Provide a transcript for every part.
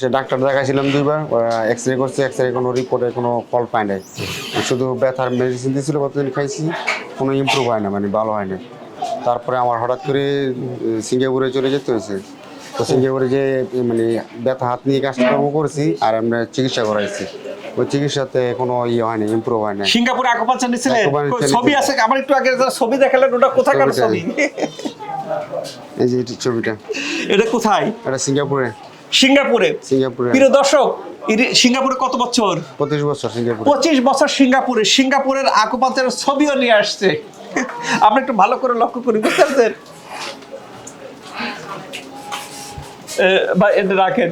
সে doctor দেখাইছিলাম দুইবার X ray করছে এক্স রে কোনো রিপোর্টে কোনো ফল পায় নাই। শুধু ব্যথার মেডিসিন দিয়েছিল কতদিন খাইছি কোনো ইমপ্রুভ হয় না মানে ভালো হয় না তারপরে আমার হঠাৎ করে সিঙ্গাপুরে চলে যেতে হয়েছে। তো সিঙ্গাপুরে যে মানে ব্যথা হাত নিয়ে কাজকর্ম করেছি আর আমরা চিকিৎসা করাইছি। ওই চিকিৎসাতে কোনো ইয়ে হয় না ইমপ্রুভ হয় না সিঙ্গাপুরে আকুপাঞ্চার ছবি আছে? আমার একটু আগে ছবি দেখালেন ওটা কোথাকার ছবি? এই যে ছবিটা। এটা কোথায়? এটা সিঙ্গাপুরে। সিঙ্গাপুরে। সিঙ্গাপুরে। প্রিয় দর্শক সিঙ্গাপুরে কত বছর? পঁচিশ বছর সিঙ্গাপুরে। পঁচিশ বছর সিঙ্গাপুরে। সিঙ্গাপুরের আকুপাঞ্চারের ছবিও নিয়ে আসছে। আপনি একটু ভালো করে লক্ষ্য করি বুঝতে পারছেন? বা এটা রাখেন।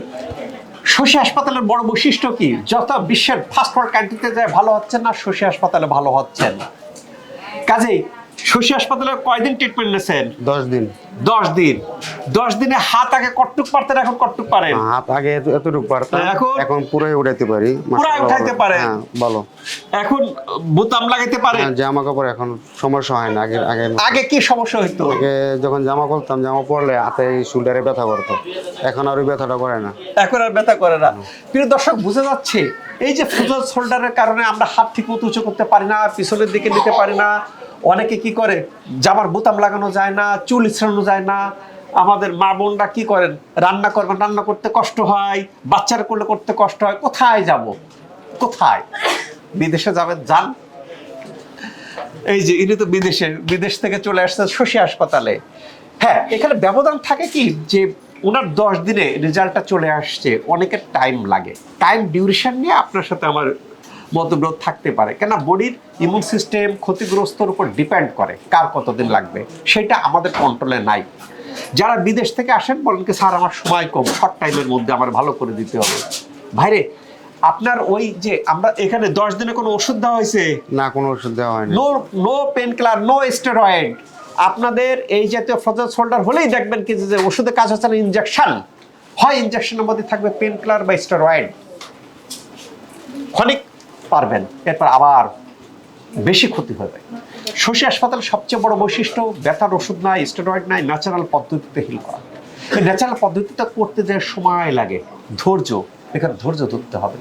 শশী হাসপাতালের বড় বৈশিষ্ট্য কি? যত বিশ্বের ফার্স্ট ওয়ার্ল্ড কান্ট্রিতে যায় ভালো হচ্ছে না শশী হাসপাতালে ভালো হচ্ছে না। কাজেই শশী হাসপাতালে কয়দিন ট্রিটমেন্ট নিয়েছেন? দশ দিন। দশ দিন। দশ দিনে হাত আগে কটটুক পারতেন এখন কটটুক পারেন? হাত আগে এত- এতটুকু পারতাম। এখন? এখন পুরোই উঠাইতে পারি। মাশাআল্লাহ উঠাইতে ভালো। পারেন? হ্যাঁ এখন বোতাম লাগাইতে পারেন হ্যাঁ, জামা কাপড় এখন সমস্যা হয় না আগে আগে আগে কি সমস্যা হইতো? আগে যখন জামা পরতাম জামা পরলে হাতে শোল্ডারে ব্যথা করতো। এখন আর ওই ব্যথাটা করে না। এখন আর ব্যথা করে না। প্রিয় দর্শক বুঝে যাচ্ছে এই যে ফুজল শোল্ডারের কারণে আমরা হাত ঠিক মতো উঁচু করতে পারি না পিছনের দিকে নিতে পারি না অনেকে কি করে? জামার বোতাম লাগানো যায় না, চুল ইছড়ানো যায় না। আমাদের মা বোনরা কি করেন? রান্না করবেন রান্না করতে কষ্ট হয়, বাচ্চারা করলে করতে কষ্ট হয়, কোথায় যাব? কোথায়? বিদেশে যাবেন, যান। এই যে ইনি তো বিদেশে, বিদেশ থেকে চলে আসছে শশী হাসপাতালে। হ্যাঁ এখানে ব্যবধান থাকে কি? যে ওনার দশ দিনে রেজাল্টটা চলে আসছে, অনেকের টাইম লাগে। টাইম ডিউরেশন নিয়ে আপনার সাথে আমার মতবিরোধ থাকতে পারে। কেন বডির ইমিউন সিস্টেম ক্ষতিগ্রস্তর উপর ডিপেন্ড করে কার কতদিন লাগবে সেটা আমাদের কন্ট্রোলে নাই। যারা বিদেশ থেকে আসেন বলেন কি স্যার আমার সময় কম শর্ট টাইমের মধ্যে আমার ভালো করে দিতে হবে। ভাইরে আপনার ওই যে আমরা এখানে দশ দিনে কোনো ওষুধ দেওয়া হয়েছে? না কোনো ওষুধ দেওয়া হয় no no painkiller no steroid আপনাদের এই জাতীয় ফজল শোল্ডার হলেই দেখবেন কি যে ওষুধে কাজ হচ্ছে না ইনজেকশন হয় ইনজেকশনের মধ্যে থাকবে পেন কিলার বা স্টেরয়েড ক্ষণিক পারবেন, এরপর আবার বেশি ক্ষতি হবে। শশী হাসপাতালের সবচেয়ে বড় বৈশিষ্ট্য, ব্যথার ওষুধ নাই স্টেরয়েড নাই ন্যাচারাল পদ্ধতিতে হিল করা। এই ন্যাচারাল পদ্ধতিতে করতে যে সময় লাগে, ধৈর্য, এখানে ধৈর্য ধরতে হবে।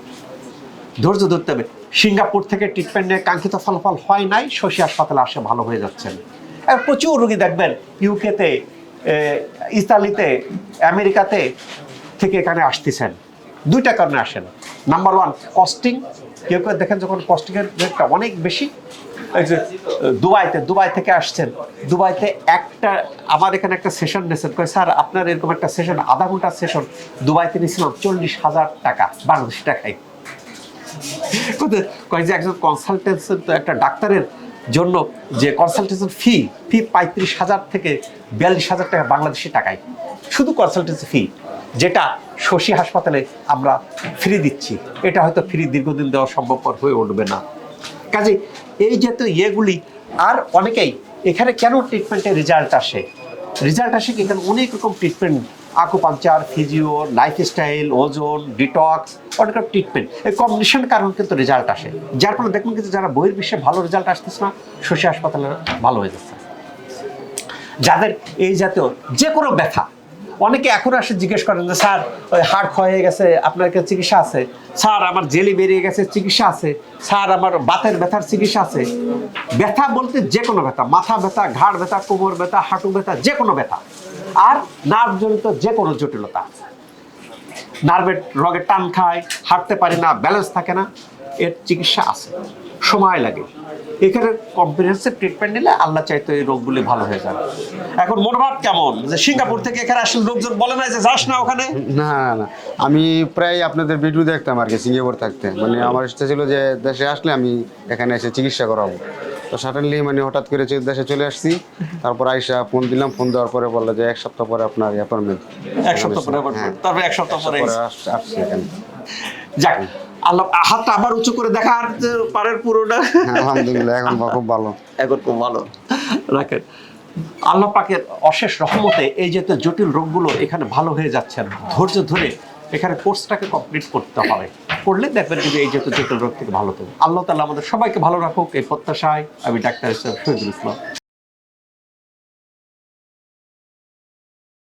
ধৈর্য ধরতে হবে। সিঙ্গাপুর থেকে ট্রিটমেন্ট নিয়ে কাঙ্ক্ষিত ফলাফল হয় নাই, শশী হাসপাতালে আসে ভালো হয়ে যাচ্ছেন। আর প্রচুর রোগী দেখবেন ইউকেতে ইতালিতে, আমেরিকাতে থেকে এখানে আসতেছেন। দুইটা কারণে আসেন। নাম্বার ওয়ান কস্টিং কেউ কেউ দেখেন যখন কস্টিংয়ের রেটটা অনেক বেশি দুবাইতে দুবাই থেকে আসছেন। দুবাইতে একটা আমার এখানে একটা সেশন নিয়েছেন কয় স্যার আপনার এরকম একটা সেশন আধা ঘণ্টার সেশন দুবাইতে নিয়েছিলাম চল্লিশ হাজার টাকা বাংলাদেশি টাকায়। কয় যে একজন কনসালটেন্সি একটা ডাক্তারের জন্য যে কনসালটেন্সি ফি ফি পঁয়ত্রিশ হাজার থেকে বিয়াল্লিশ হাজার টাকা বাংলাদেশি টাকায়। শুধু কনসালটেন্সি ফি যেটা শশী হাসপাতালে আমরা ফ্রি দিচ্ছি। এটা হয়তো ফ্রি দীর্ঘদিন দেওয়া সম্ভবপর হয়ে উঠবে না। কাজে এই জাতীয় ইয়েগুলি আর অনেকেই এখানে কেন ট্রিটমেন্টের রেজাল্ট আসে? রেজাল্ট আসে কি? এখানে অনেক রকম ট্রিটমেন্ট আকুপাঞ্চার ফিজিও লাইফস্টাইল ওজন ডিটক্স অনেক রকম ট্রিটমেন্ট এই কম্বিনেশন কারণ কিন্তু রেজাল্ট আসে। যার ফলে দেখবেন কিন্তু যারা বইয়ের বিশ্বে ভালো রেজাল্ট আসতেছে না, শশী হাসপাতালে ভালো হয়ে যাচ্ছে। যাদের এই জাতীয় যে কোনো ব্যথা অনেকে এখন আসে জিজ্ঞেস করেন যে, স্যার, ওই হাড় ক্ষয় হয়ে গেছে, আপনার কাছে চিকিৎসা আছে? স্যার, আমার জেলি বেরিয়ে গেছে, চিকিৎসা আছে। স্যার, আমার বাতের ব্যথার চিকিৎসা আছে। ব্যথা বলতে যে কোনো ব্যথা, মাথা ব্যথা, ঘাড় ব্যথা, কোমর ব্যথা, হাঁটু ব্যথা, যে কোনো ব্যথা। আর নার্ভ জনিত যে কোনো জটিলতা। নার্ভের রগে টান খায়, হাঁটতে পারি না, ব্যালেন্স থাকে না, এর চিকিৎসা আছে। সময় লাগে। এখানে কম্প্রিহেন্সিভ ট্রিটমেন্ট নিলে আল্লাহ চাইতো এই রোগগুলি ভালো হয়ে যাবে এখন মনোভাব কেমন? যে সিঙ্গাপুর থেকে এখানে আসলে লোকজন বলে না যে যাস না ওখানে? না না। না আমি প্রায় আপনাদের ভিডিও দেখতাম আর কি সিঙ্গাপুর থাকতে। মানে আমার ইচ্ছা ছিল যে দেশে আসলে আমি এখানে এসে চিকিৎসা করাবো। তো সাডেনলি মানে হঠাৎ করে দেশে চলে আসছি। তারপর আইসা ফোন দিলাম ফোন দেওয়ার পরে বলল যে এক সপ্তাহ পরে আপনার অ্যাপয়েন্টমেন্ট এক সপ্তাহ পরে হ্যাঁ। তারপরে এক সপ্তাহ পরে পরে আসছি এখানে। যাক আল্লাহ হাতটা আবার উঁচু করে দেখার পারের পুরোটা। হ্যাঁ, আলহামদুলিল্লাহ এখন খুব ভালো। এখন খুব ভালো। রাখেন। আল্লাহ পাকের অশেষ রহমতে এই জাতীয় জটিল রোগগুলো এখানে ভালো হয়ে যাচ্ছে ধৈর্য ধরে এখানে কোর্সটাকে কমপ্লিট করতে হবে। করলে দেখবেন কিন্তু এই জাতীয় জটিল রোগ থেকে ভালো হবে। আল্লাহ তালা আমাদের সবাইকে ভালো রাখুক এই প্রত্যাশায় আমি ডাক্তার হিসেবে শহীদুল ইসলাম।